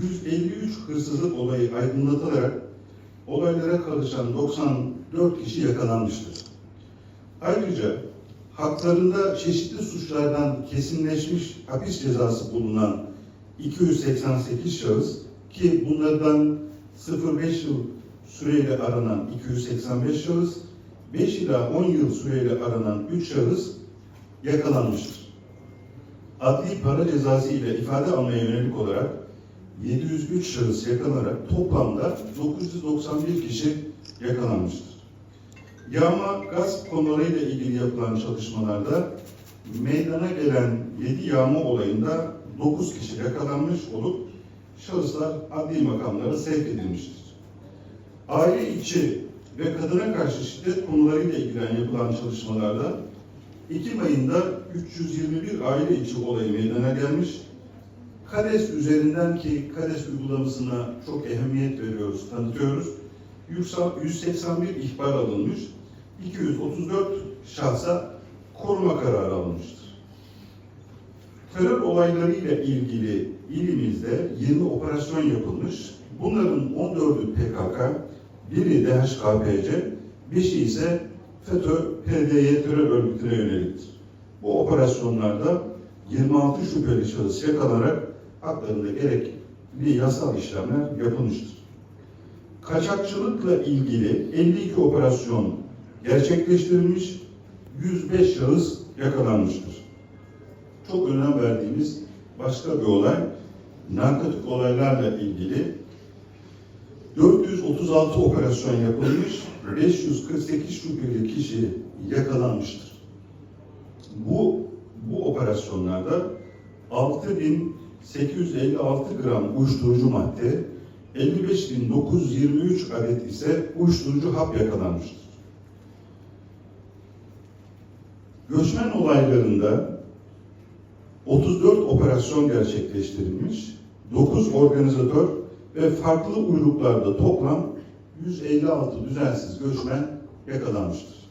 ...153 hırsızlık olayı aydınlatılarak olaylara karışan 94 kişi yakalanmıştır. Ayrıca haklarında çeşitli suçlardan kesinleşmiş hapis cezası bulunan 288 şahıs ki bunlardan 0-5 yıl süreyle aranan 285 şahıs, 5 ila 10 yıl süreyle aranan 3 şahıs yakalanmıştır. Adli para cezası ile ifade almaya yönelik olarak 703 şahıs yakalanarak toplamda 991 kişi yakalanmıştır. Yağma gasp konularıyla ilgili yapılan çalışmalarda meydana gelen 7 yağma olayında 9 kişi yakalanmış olup şahıslar adli makamlara sevk edilmiştir. Aile içi ve kadına karşı şiddet konularıyla ilgilen yapılan çalışmalarda Ekim ayında 321 aile içi olay meydana gelmiş. KADES üzerinden ki KADES uygulamasına çok ehemmiyet veriyoruz, tanıtıyoruz. 181 ihbar alınmış, 234 şahsa koruma kararı alınmıştır. Terör olaylarıyla ilgili ilimizde 20 operasyon yapılmış. Bunların 14'ü PKK, biri DHKPC, 5'i ise FETÖ, PDY terör örgütüne yöneliktir. Bu operasyonlarda 26 şüpheli şahıs yakalanarak haklarında gerekli yasal işlemler yapılmıştır. Kaçakçılıkla ilgili 52 operasyon gerçekleştirilmiş, 105 şahıs yakalanmıştır. Çok önem verdiğimiz başka bir olay, narkotik olaylarla ilgili 436 operasyon yapılmış, 548 şüpheli kişi yakalanmıştır. Bu bu operasyonlarda 6856 gram uyuşturucu madde, 55.923 adet ise uyuşturucu hap yakalanmıştır. Göçmen olaylarında 34 operasyon gerçekleştirilmiş, 9 organizatör ve farklı uyruklarda toplam 156 düzensiz göçmen yakalanmıştır.